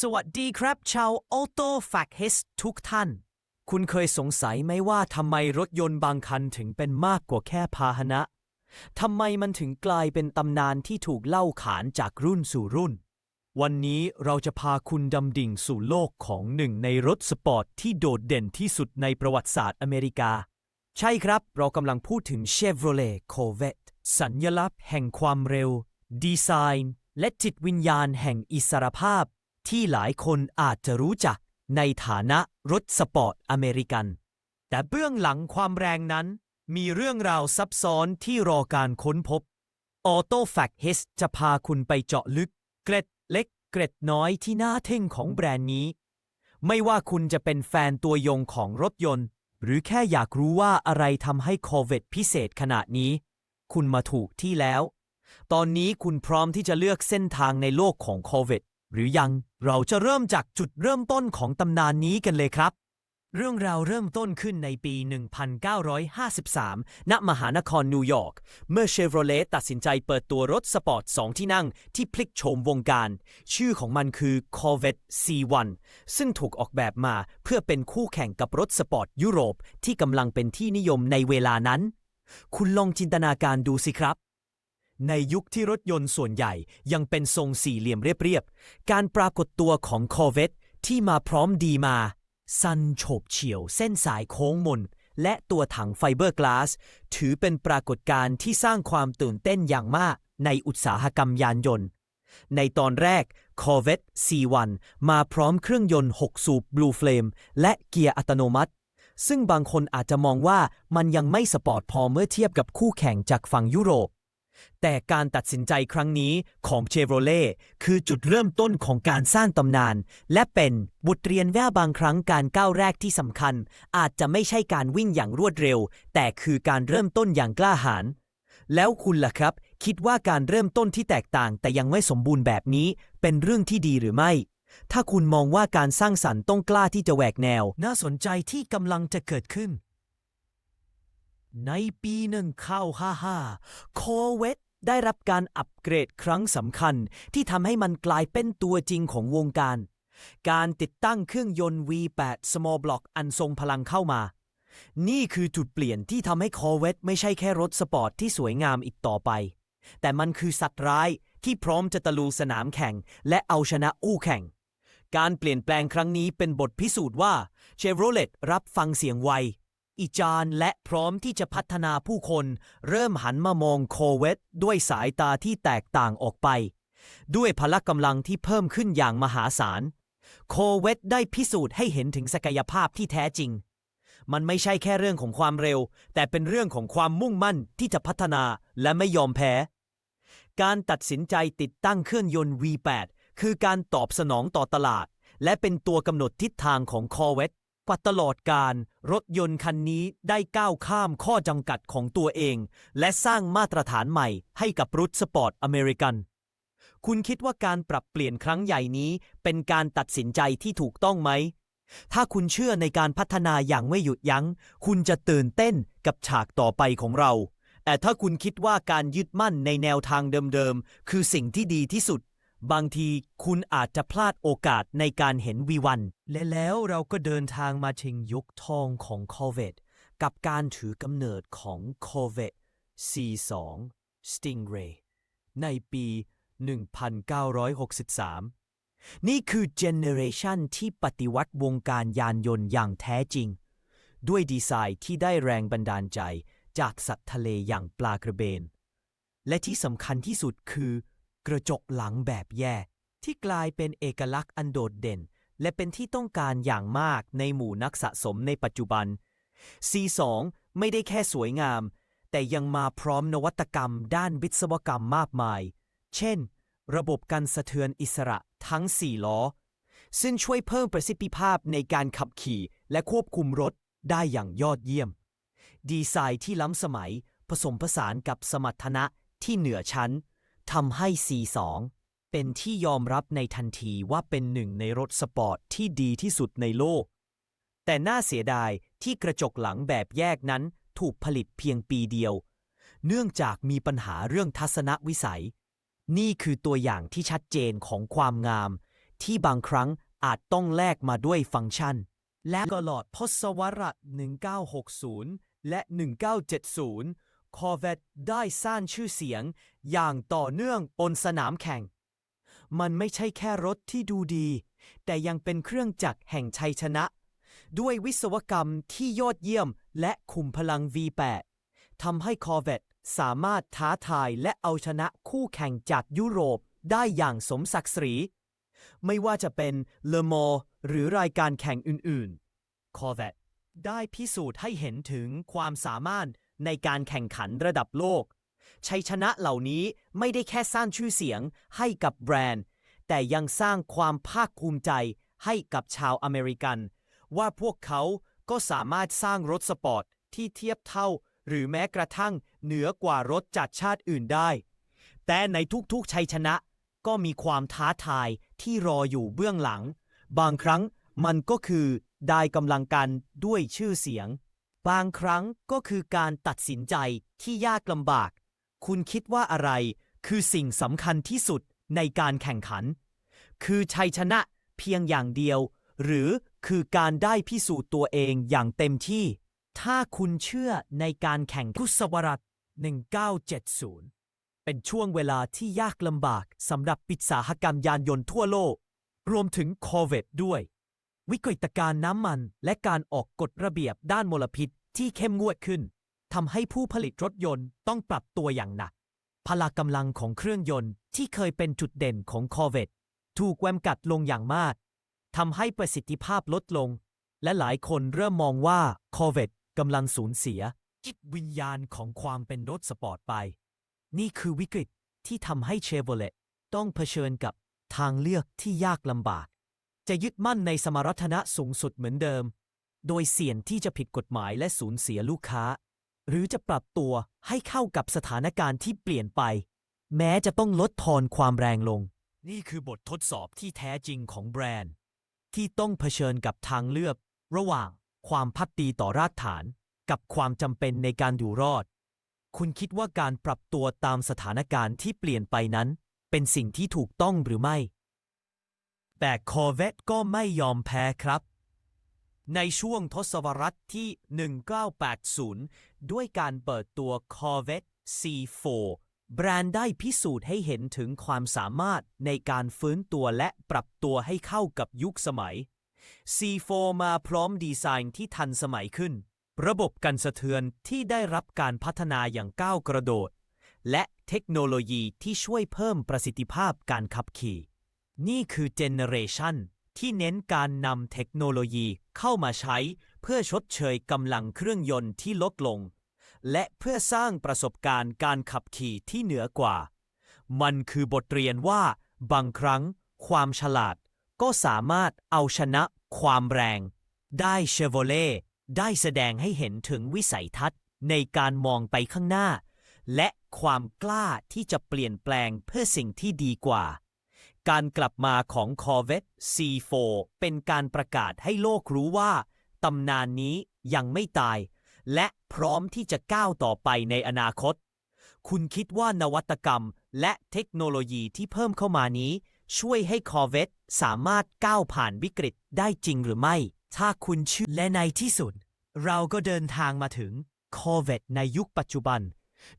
สวัสดีครับชาวออโต้แฟกเฮสทุกท่าน คุณเคยสงสัยไหมว่าทำไมรถยนต์บางคันถึงเป็นมากกว่าแค่พาหนะทำไมมันถึงกลายเป็นตำนานที่ถูกเล่าขานจากรุ่นสู่รุ่น วันนี้เราจะพาคุณดำดิ่งสู่โลกของหนึ่งในรถสปอร์ตที่โดดเด่นที่สุดในประวัติศาสตร์อเมริกา ใช่ครับ เรากำลังพูดถึง Chevrolet Corvette สัญญลักษณ์แห่งความเร็ว ดีไซน์ และจิตวิญญาณแห่งอิสรภาพ ที่หลายคนอาจจะรู้จักในฐานะรถสปอร์ตอเมริกัน แต่เบื้องหลังความแรงนั้น มีเรื่องราวซับซ้อนที่รอการค้นพบ Auto Fact h i s จะพาคุณไปเจาะลึก เกร็ดเล็ก เกร็ดน้อยที่น่าทึ่งของแบรนด์นี้ ไม่ว่าคุณจะเป็นแฟนตัวยงของรถยนต์ หรือแค่อยากรู้ว่าอะไรทำให้ Corvette พิเศษขนาดนี้ คุณมาถูกที่แล้ว ตอนนี้คุณพร้อมที่จะเลือกเส้นทางในโลกของ Corvette หรือยังเราจะเริ่มจากจุดเริ่มต้นของตำนานนี้กันเลยครับ เรื่องราวเริ่มต้นขึ้นในปี 1953 ณ มหานครนิวยอร์ก เมื่อเชฟโรเลตตัดสินใจเปิดตัวรถสปอร์ต 2 ที่นั่งที่พลิกโฉมวงการ ชื่อของมันคือ Corvette C1 ซึ่งถูกออกแบบมาเพื่อเป็นคู่แข่งกับรถสปอร์ตยุโรปที่กำลังเป็นที่นิยมในเวลานั้น คุณลองจินตนาการดูสิครับ ในยุคที่รถยนต์ส่วนใหญ่ยังเป็นทรงสี่เหลี่ยมเรียบๆ การปรากฏตัวของ Corvette ที่มาพร้อมดีมา สันโฉบเฉี่ยวเส้นสายโค้งมน และตัวถังไฟเบอร์กลาส ถือเป็นปรากฏการณ์ที่สร้างความตื่นเต้นอย่างมากในอุตสาหกรรมยานยนต์ ในตอนแรก Corvette C1 มาพร้อมเครื่องยนต์ 6 สูบ Blue Flame และเกียร์อัตโนมัติ ซึ่งบางคนอาจจะมองว่ามันยังไม่สปอร์ตพอเมื่อเทียบกับคู่แข่งจากฝั่งยุโรป แต่การตัดสินใจครั้งนี้ของเชฟโรเล่คือจุดเริ่มต้นของการสร้างตำนาน และเป็นบทเรียนว่าบางครั้งการก้าวแรกที่สำคัญ อาจจะไม่ใช่การวิ่งอย่างรวดเร็ว แต่คือการเริ่มต้นอย่างกล้าหาญแล้วคุณล่ะครับ คิดว่าการเริ่มต้นที่แตกต่าง แต่ยังไม่สมบูรณ์แบบนี้ เป็นเรื่องที่ดีหรือไม่ ถ้าคุณมองว่าการสร้างสรรค์ต้องกล้าที่จะแหวกแนว น่าสนใจที่กำลังจะเกิดขึ้น ในปีหนึ่งเข้าห้าห้าโคเวตได้รับการอัปเกรดครั้งสำคัญที่ทำให้มันกลายเป็นตัวจริงของวงการ การติดตั้งเครื่องยนต์ V8 Small Block อันทรงพลังเข้ามา นี่คือจุดเปลี่ยนที่ทำให้คอเวตไม่ใช่แค่รถสปอร์ตที่สวยงามอีกต่อไป แต่มันคือสัตว์ร้ายที่พร้อมจะตะลุยสนามแข่ง และเอาชนะอู้แข่ง การเปลี่ยนแปลงครั้งนี้เป็นบทพิสูจน์ว่าเชฟโรเลตรับฟังเสียงไว อีจานและพร้อมที่จะพัฒนาผู้คน เริ่มหันมามองโคเวตด้วยสายตาที่แตกต่างออกไป ด้วยพละกำลังที่เพิ่มขึ้นอย่างมหาศาล โคเวตได้พิสูจน์ให้เห็นถึงศักยภาพที่แท้จริง มันไม่ใช่แค่เรื่องของความเร็ว แต่เป็นเรื่องของความมุ่งมั่นที่จะพัฒนาและไม่ยอมแพ้ การตัดสินใจติดตั้งเครื่องยนต์ V8 คือการตอบสนองต่อตลาด และเป็นตัวกำหนดทิศทางของคอเวต กว่าตลอดการรถยนต์คันนี้ได้ก้าวข้ามข้อจำกัดของตัวเอง และสร้างมาตรฐานใหม่ให้กับรถสปอร์ตอเมริกัน คุณคิดว่าการปรับเปลี่ยนครั้งใหญ่นี้เป็นการตัดสินใจที่ถูกต้องไหม ถ้าคุณเชื่อในการพัฒนาอย่างไม่หยุดยัง้ง คุณจะตื่นเต้นกับฉากต่อไปของเรา แต่ถ้าคุณคิดว่าการยึดมั่นในแนวทางเดิมๆคือสิ่งที่ดีที่สุด บางทีคุณอาจจะพลาดโอกาสในการเห็นวีวัน และแล้วเราก็เดินทางมาถึงยุคทองของ Corvette กับการถือกำเนิดของ Corvette C2 Stingray ในปี 1963 นี่คือเจเนเรชันที่ปฏิวัติวงการยานยนต์อย่างแท้จริง ด้วยดีไซน์ที่ได้แรงบันดาลใจจากสัตว์ทะเลอย่างปลากระเบน และที่สำคัญที่สุดคือ กระจกหลังแบบแย่ ที่กลายเป็นเอกลักษณ์อันโดดเด่น และเป็นที่ต้องการอย่างมากในหมู่นักสะสมในปัจจุบัน C2 ไม่ได้แค่สวยงาม แต่ยังมาพร้อมนวัตกรรมด้านวิศวกรรมมากมาย เช่น ระบบกันสะเทือนอิสระทั้ง 4 ล้อ ซึ่งช่วยเพิ่มประสิทธิภาพในการขับขี่และควบคุมรถได้อย่างยอดเยี่ยม ดีไซน์ที่ล้ำสมัยผสมผสานกับสมรรถนะที่เหนือชั้น ทำให้ C2 เป็นที่ยอมรับในทันทีว่าเป็นหนึ่งในรถสปอร์ตที่ดีที่สุดในโลก แต่น่าเสียดายที่กระจกหลังแบบแยกนั้นถูกผลิตเพียงปีเดียว เนื่องจากมีปัญหาเรื่องทัศนวิสัย นี่คือตัวอย่างที่ชัดเจนของความงาม ที่บางครั้งอาจต้องแลกมาด้วยฟังก์ชัน และตลอดทศวรรษ1960 และ 1970 Corvette ได้สร้างชื่อเสียง อย่างต่อเนื่องบนสนามแข่ง มันไม่ใช่แค่รถที่ดูดี แต่ยังเป็นเครื่องจักรแห่งชัยชนะ ด้วยวิศวกรรมที่ยอดเยี่ยมและคุมพลัง V8 ทำให้ Corvette สามารถท้าทายและเอาชนะคู่แข่งจากยุโรปได้อย่างสมศักดิ์ศรี ไม่ว่าจะเป็นเลอมอหรือรายการแข่งอื่นๆ Corvette ได้พิสูจน์ให้เห็นถึงความสามารถ ในการแข่งขันระดับโลก ชัยชนะเหล่านี้ไม่ได้แค่สร้างชื่อเสียงให้กับแบรนด์ แต่ยังสร้างความภาคภูมิใจให้กับชาวอเมริกัน ว่าพวกเขาก็สามารถสร้างรถสปอร์ตที่เทียบเท่า หรือแม้กระทั่งเหนือกว่ารถจากชาติอื่นได้ แต่ในทุกๆชัยชนะก็มีความท้าทายที่รออยู่เบื้องหลัง บางครั้งมันก็คือได้กำลังกันด้วยชื่อเสียง บางครั้งก็คือการตัดสินใจที่ยากลำบาก คุณคิดว่าอะไรคือสิ่งสำคัญที่สุดในการแข่งขัน คือชัยชนะเพียงอย่างเดียว หรือคือการได้พิสูจน์ตัวเองอย่างเต็มที่ ถ้าคุณเชื่อในการแข่งพุทธศักราช1970 เป็นช่วงเวลาที่ยากลำบากสำหรับปิดสาหกรรมยานยนต์ทั่วโลก รวมถึงโควิดด้วย วิกฤตการณ์น้ำมันและการออกกฎระเบียบด้านมลพิษ ที่เข้มงวดขึ้นทำให้ผู้ผลิตรถยนต์ต้องปรับตัวอย่างหนัก พละกำลังของเครื่องยนต์ที่เคยเป็นจุดเด่นของคอเวตถูกแวมกัดลงอย่างมากทำให้ประสิทธิภาพลดลง และหลายคนเริ่มมองว่าคอเวตกำลังสูญเสีย จิตวิญญาณของความเป็นรถสปอร์ตไป นี่คือวิกฤตที่ทำให้เชฟโรเลตต้องเผชิญกับทางเลือกที่ยากลำบาก จะยึดมั่นในสมรรถนะสูงสุดเหมือนเดิม โดยเสี่ยงที่จะผิดกฎหมายและสูญเสียลูกค้า หรือจะปรับตัวให้เข้ากับสถานการณ์ที่เปลี่ยนไป แม้จะต้องลดทอนความแรงลง นี่คือบททดสอบที่แท้จริงของแบรนด์ ที่ต้องเผชิญกับทางเลือก ระหว่างความพักดีต่อรากฐาน กับความจำเป็นในการอยู่รอด คุณคิดว่าการปรับตัวตามสถานการณ์ที่เปลี่ยนไปนั้น เป็นสิ่งที่ถูกต้องหรือไม่ แต่คอเวตก็ไม่ยอมแพ้ครับ ในช่วงทศวรรษที่ 1980 ด้วยการเปิดตัว Corvette C4 แบรนด์ได้พิสูจน์ให้เห็นถึงความสามารถในการฟื้นตัวและปรับตัวให้เข้ากับยุคสมัย C4 มาพร้อมดีไซน์ที่ทันสมัยขึ้น ระบบกันสะเทือนที่ได้รับการพัฒนาอย่างก้าวกระโดด และเทคโนโลยีที่ช่วยเพิ่มประสิทธิภาพการขับขี่ นี่คือเจเนเรชัน ที่เน้นการนำเทคโนโลยีเข้ามาใช้ เพื่อชดเชยกำลังเครื่องยนต์ที่ลดลง และเพื่อสร้างประสบการณ์การขับขี่ที่เหนือกว่า มันคือบทเรียนว่า บางครั้ง ความฉลาด ก็สามารถเอาชนะความแรง ได้เชฟโรเล่ได้แสดงให้เห็นถึงวิสัยทัศน์ในการมองไปข้างหน้า และความกล้าที่จะเปลี่ยนแปลงเพื่อสิ่งที่ดีกว่า การกลับมาของ Corvette C4 เป็นการประกาศให้โลกรู้ว่า ตำนานนี้ยังไม่ตาย และพร้อมที่จะก้าวต่อไปในอนาคต คุณคิดว่านวัตกรรมและเทคโนโลยีที่เพิ่มเข้ามานี้ ช่วยให้ Corvette สามารถก้าวผ่านวิกฤตได้จริงหรือไม่ ถ้าคุณเชื่อและในที่สุด เราก็เดินทางมาถึง Corvette ในยุคปัจจุบัน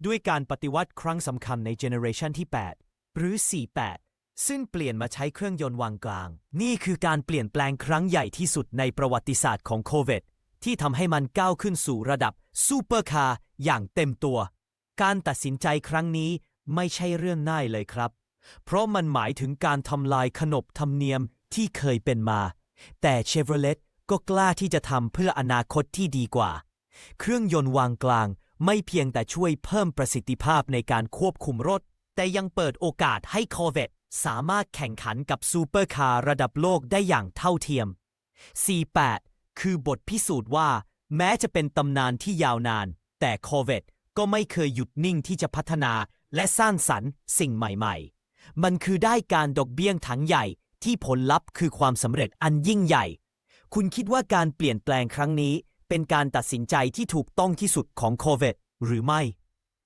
ด้วยการปฏิวัติครั้งสำคัญในเจเนอเรชันที่ 8 หรือ 48 ซึ่งเปลี่ยนมาใช้เครื่องยนต์วางกลาง นี่คือการเปลี่ยนแปลงครั้งใหญ่ที่สุดในประวัติศาสตร์ของโคเวตที่ทำให้มันก้าวขึ้นสู่ระดับซูเปอร์คาร์อย่างเต็มตัว การตัดสินใจครั้งนี้ไม่ใช่เรื่องง่ายเลยครับ เพราะมันหมายถึงการทำลายขนบธรรมเนียมที่เคยเป็นมา แต่เชฟโรเลตก็กล้าที่จะทำเพื่ออนาคตที่ดีกว่า เครื่องยนต์วางกลางไม่เพียงแต่ช่วยเพิ่มประสิทธิภาพในการควบคุมรถ แต่ยังเปิดโอกาสให้คอเวต สามารถแข่งขันกับซูเปอร์คาร์ระดับโลกได้อย่างเท่าเทียม C8 คือบทพิสูจน์ว่า แม้จะเป็นตำนานที่ยาวนาน แต่คอเวตก็ไม่เคยหยุดนิ่งที่จะพัฒนาและสร้างสรรค์สิ่งใหม่ๆ มันคือได้การดอกเบี้ยงถังใหญ่ที่ผลลัพธ์คือความสำเร็จอันยิ่งใหญ่ คุณคิดว่าการเปลี่ยนแปลงครั้งนี้ เป็นการตัดสินใจที่ถูกต้องที่สุดของโคเวตหรือไม่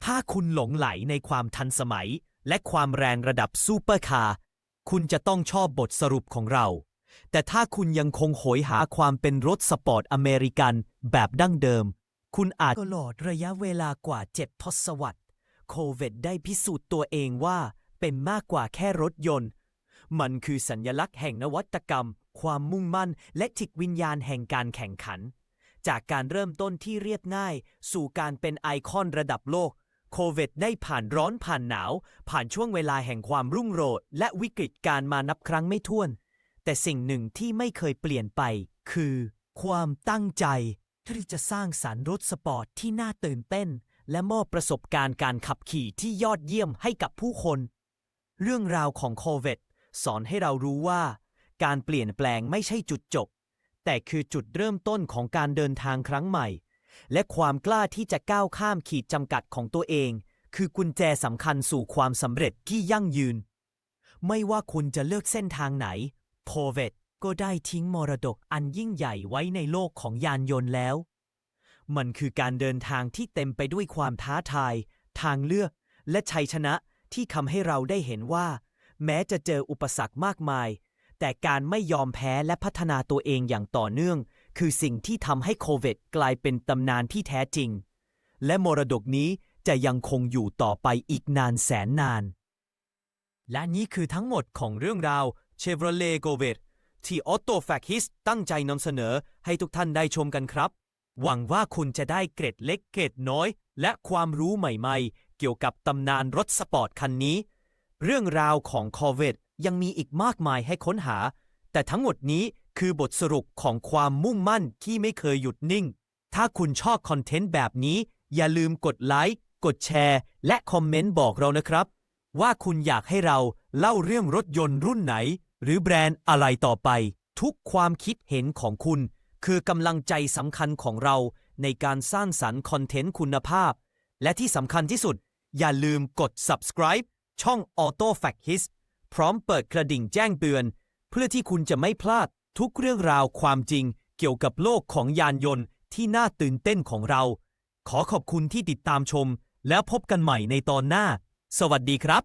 ถ้าคุณหลงไหลในความทันสมัย และความแรงระดับซูเปอร์คาร์คุณจะต้องชอบบทสรุปของเรา แต่ถ้าคุณยังคงโหยหาความเป็นรถสปอร์ตอเมริกันแบบดั้งเดิม คุณอาจตลอดระยะเวลากว่าเจ็ดทศวรรษโควิดได้พิสูจน์ตัวเองว่าเป็นมากกว่าแค่รถยนต์ มันคือสัญลักษณ์แห่งนวัตกรรม ความมุ่งมั่น และจิตวิญญาณแห่งการแข่งขัน จากการเริ่มต้นที่เรียบง่าย สู่การเป็นไอคอนระดับโลก โควิดได้ผ่านร้อนผ่านหนาว ผ่านช่วงเวลาแห่งความรุ่งโรจน์และวิกฤตการมานับครั้งไม่ถ้วน แต่สิ่งหนึ่งที่ไม่เคยเปลี่ยนไป คือ ความตั้งใจ ที่จะสร้างสารรค์รถสปอร์ตที่น่าตื่นเต้น และมอบประสบการณ์การขับขี่ที่ยอดเยี่ยมให้กับผู้คน เรื่องราวของโควิดสอนให้เรารู้ว่า การเปลี่ยนแปลงไม่ใช่จุดจบ แต่คือจุดเริ่มต้นของการเดินทางครั้งใหม่ และความกล้าที่จะก้าวข้ามขีดจำกัดของตัวเอง คือกุญแจสำคัญสู่ความสำเร็จที่ยั่งยืน ไม่ว่าคุณจะเลือกเส้นทางไหนโควิดก็ได้ทิ้งมรดกอันยิ่งใหญ่ไว้ในโลกของยานยนต์แล้ว มันคือการเดินทางที่เต็มไปด้วยความท้าทาย ทางเลือก และชัยชนะที่ทำให้เราได้เห็นว่า แม้จะเจออุปสรรคมากมาย แต่การไม่ยอมแพ้และพัฒนาตัวเองอย่างต่อเนื่อง คือสิ่งที่ทำให้โควิดกลายเป็นตำนานที่แท้จริง และมรดกนี้จะยังคงอยู่ต่อไปอีกนานแสนนาน และนี่คือทั้งหมดของเรื่องราว Chevrolet g o v e t ที่ Auto f a c t His ตั้งใจนำเสนอให้ทุกท่านได้ชมกันครับ หวังว่าคุณจะได้เกร็ดเล็กเกร็ดน้อย และความรู้ใหม่ๆ เกี่ยวกับตำนานรถสปอร์ตคันนี้ เรื่องราวของ Corvette ยังมีอีกมากมายให้ค้นหา แต่ทั้งหมดนี้ คือบทสรุปของความมุ่งมั่นที่ไม่เคยหยุดนิ่ง ถ้าคุณชอบคอนเทนต์แบบนี้ อย่าลืมกดไลค์ กดแชร์ และคอมเมนต์บอกเรานะครับ ว่าคุณอยากให้เราเล่าเรื่องรถยนต์รุ่นไหน หรือแบรนด์อะไรต่อไป ทุกความคิดเห็นของคุณ คือกำลังใจสำคัญของเราในการสร้างสรรค์คอนเทนต์คุณภาพ และที่สำคัญที่สุด อย่าลืมกด subscribe ช่อง Auto Fact His พร้อมเปิดกระดิ่งแจ้งเตือน เพื่อที่คุณจะไม่พลาด ทุกเรื่องราวความจริงเกี่ยวกับโลกของยานยนต์ที่น่าตื่นเต้นของเรา ขอขอบคุณที่ติดตามชม แล้วพบกันใหม่ในตอนหน้า สวัสดีครับ